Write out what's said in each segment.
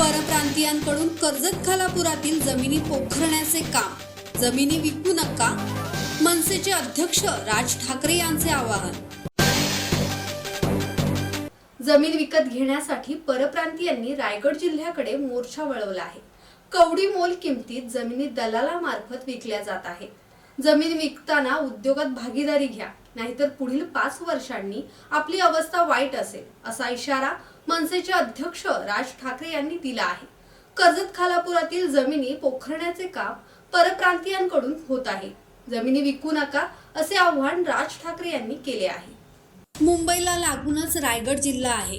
परप्रांतीयांकडून कर्जत खालापुरातील जमिनी पोखरण्याचे काम. जमिनी विकू नका मनसेचे अध्यक्ष राज ठाकरे यांचे आवाहन. जमीन विकत घेण्यासाठी परप्रांतीयांनी रायगड जिल्ह्याकडे मोर्चा वळवला आहे. कवडी मोल किमतीत जमिनी दलालामार्फत विकल्या जात आहेत. जमीन विकताना उद्योगात भागीदारी घ्या. नाहीतर पुढील पाच वर्षांनी आपली अवस्था वाईट असेल असा इशारा मनसेचे अध्यक्ष राज ठाकरे यांनी दिला आहे. कर्जत खालापुरातील जमिनी पोखरण्याचे काम परप्रांतीयांकडून होत आहे. जमिनी विकू नका असे आव्हान राज ठाकरे यांनी केले आहे. मुंबईला लागूनच रायगड जिल्हा आहे.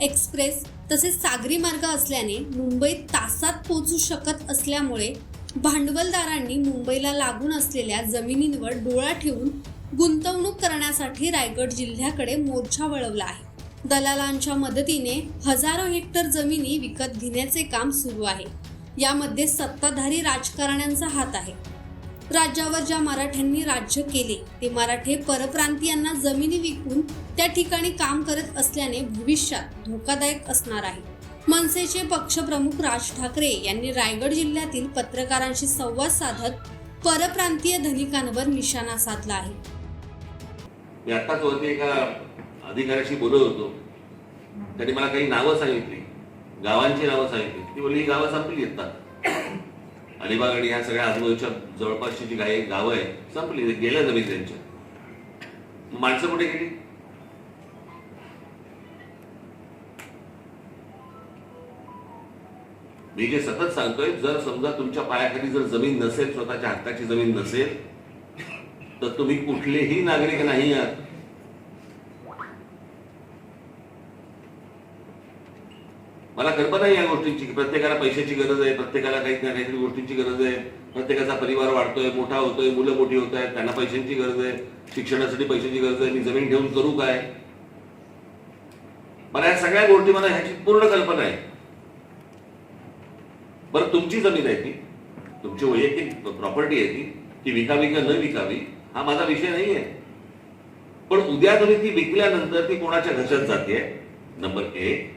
एक्सप्रेस तसेच सागरी मार्ग असल्याने मुंबईत तासात पोहोचू शकत असल्यामुळे भांडवलदारांनी मुंबईला लागून असलेल्या जमिनींवर डोळा ठेवून गुंतवणूक करण्यासाठी रायगड जिल्ह्याकडे मोर्चा वळवला आहे. दलालांच्या मदतीने हजारो हेक्टर जमिनी विकत घेण्याचे काम सुरू आहे. यामध्ये सत्ताधारी राजकारण्यांचा हात आहे. राज्यावर ज्या मराठ्यांनी राज्य केले ते मराठे परप्रांतीयांना जमिनी विकून त्या ठिकाणी काम करत असल्याने भविष्यात धोकादायक असणार आहे. मनसेचे पक्षप्रमुख राज ठाकरे यांनी रायगड जिल्ह्यातील पत्रकारांशी संवाद साधत परप्रांतीय धनिकांवर निशाणा साधला आहे. मी आत्ताच वरती एका अधिकाऱ्याशी बोलत होतो. त्यांनी मला काही नावं सांगितली. गावांची नावं सांगितली. ती बोलली ही गावं संपली येतात अलिबाग आणि ह्या सगळ्या आजूबाजूच्या जवळपासची जी काही गावं आहेत संपली. गेल्या जमीन त्यांच्या. माणसं कुठे गेली? मी जे सतत सांगतोय जर समजा तुमच्या पायाखाली जर जमीन नसेल स्वतःच्या हक्काची जमीन नसेल तर तुम्ही कुठलेही नागरिक नाही आहात. मला कल्पना आहे या गोष्टींची की प्रत्येकाला पैशाची गरज आहे प्रत्येकाला काही ना काहीतरी गोष्टींची गरज आहे. प्रत्येकाचा परिवार वाढतोय मोठा होतोय मुलं मोठी होत आहेत त्यांना पैशांची गरज आहे शिक्षणासाठी पैशाची गरज आहे मी जमीन घेऊन करू काय? मला या सगळ्या गोष्टी मला ह्याची पूर्ण कल्पना आहे. बरं तुमची जमीन आहे ती. तुमची वैयक्तिक प्रॉपर्टी आहे ती. ती विकावी का न विकावी? हा माझा विषय नाही आहे पण उद्या तुम्ही ती विकल्यानंतर ती कोणाच्या घशात जाते नंबर एक.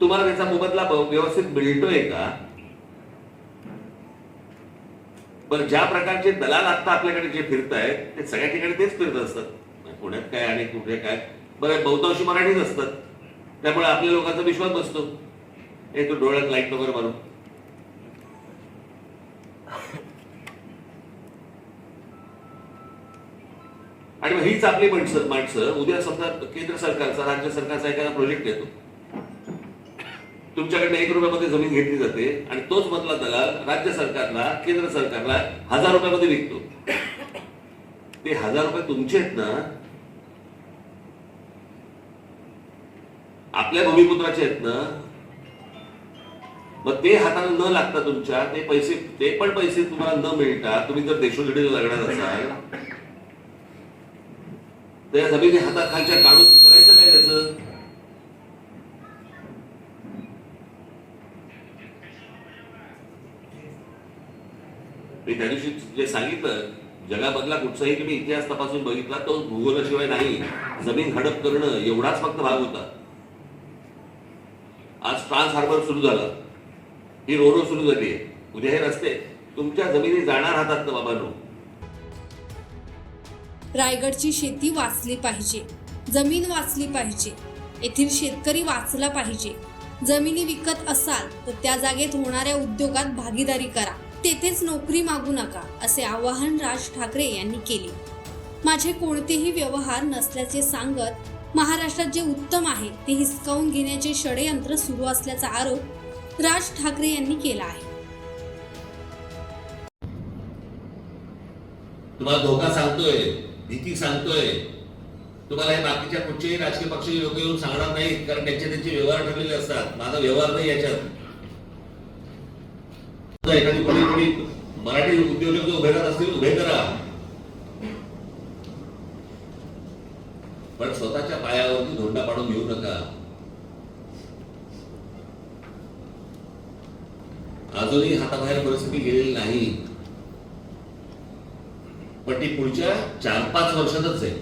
तुम्हाला त्याचा मोबदला व्यवस्थित मिळतोय का? पण ज्या प्रकारचे दलाल आता आपल्याकडे जे फिरत आहेत ते सगळ्या ठिकाणी तेच फिरत असतात. पुण्यात काय आणि कुठे काय. बरं बहुतांशी मराठीच असतात. त्यामुळे आपल्या लोकांचा विश्वास बसतो. हे तू डोळ्यात लाइट वगैरे मारून. आणि मग हीच आपली माणसं माणसं. उद्या समजा केंद्र सरकारचा राज्य सरकारचा एखादा प्रोजेक्ट येतो. तुमच्याकडे एक रुपयामध्ये जमीन घेतली जाते आणि तोच मधला दलाल राज्य सरकारला केंद्र सरकारला हजार रुपयामध्ये विकतो. ते हजार रुपये तुमचे आहेत ना आपल्या भूमिपुत्राचे आहेत ना मग ते हाताला न लागता तुमच्या ते पैसे ते पण पैसे तुम्हाला न मिळता तुम्ही जर देशोधडीला लागणार असाल तर या जमिनी हाताखालच्या काढून करायचं काय त्याचं? मी त्या दिवशी जे सांगितलं जगामधला कुठचाही तुम्ही इतिहास तपासून बघितला तो भूगोलाशिवाय नाही. जमीन हडप करणं एवढाच फक्त भाग होता. आज ट्रान्स हार्बर सुरू झालं. ही रोरो सुरू झाली आहे. उद्या हे रस्ते तुमच्या जमिनी जाणार हातात ना बाबांनो? रायगडची शेती वाचली पाहिजे जमीन वाचली पाहिजे येथील शेतकरी वाचला पाहिजे. जमिनी विकत असाल तर त्या जागेत होणाऱ्या उद्योगात भागीदारी करा. तेथेच नोकरी मागू नका असे आवाहन राज ठाकरे यांनी केले. माझे कोणतेही व्यवहार नसल्याचे सांगत महाराष्ट्रात जे उत्तम आहे ते हिसकावून घेण्याचे षडयंत्र सुरू असल्याचा आरोप राज ठाकरे यांनी केला आहे. तुम्हाला धोका सांगतोय. भीती सांगतोय. तुम्हाला हे बाकीच्या कुठचेही राजकीय पक्ष लोक येऊन सांगणार नाहीत कारण त्यांचे त्यांचे व्यवहार ठरलेले असतात. माझा व्यवहार नाही याच्यात. एखादी कोणी कोणी मराठी उद्योजक जो उभे राहत असतील उभे करा. पण स्वतःच्या पायावरती धोंडा पाडून घेऊ नका. अजूनही हाताबाहेर परिस्थिती गेलेली नाही. पण ती पुढच्या चार पाच वर्षातच आहे.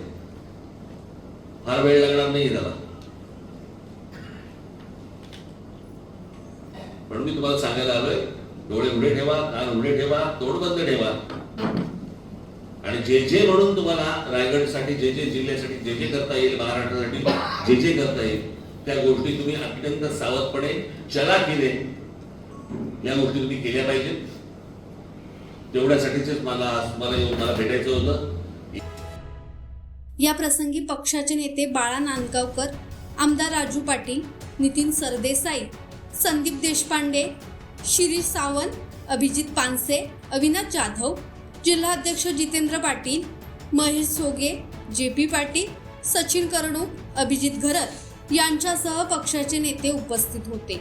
फार वेळ लागणार नाही त्याला. म्हणून मी तुम्हाला सांगायला आलोय डोळे उघडे ठेवा कान उघडे ठेवा तोंड बंद ठेवा. आणि जे जे म्हणून तुम्हाला रायगडसाठी जे जे जिल्ह्यासाठी जे जे करता येईल महाराष्ट्रासाठी जे जे करता येईल त्या गोष्टी तुम्ही अत्यंत सावधपणे चला केले. या गोष्टी तुम्ही केल्या पाहिजेत. तेवढ्यासाठीच मला मला येऊन मला भेटायचं होतं. या प्रसंगी पक्षाचे नेते बाळा नांदगावकर आमदार राजू पाटील नितीन सरदेसाई संदीप देशपांडे शिरीष सावंत अभिजित पानसे अविनाश जाधव जिल्हाध्यक्ष जितेंद्र पाटील महेश सोगे जे पी पाटील सचिन कर्णू अभिजित घरत यांच्यासह पक्षाचे नेते उपस्थित होते.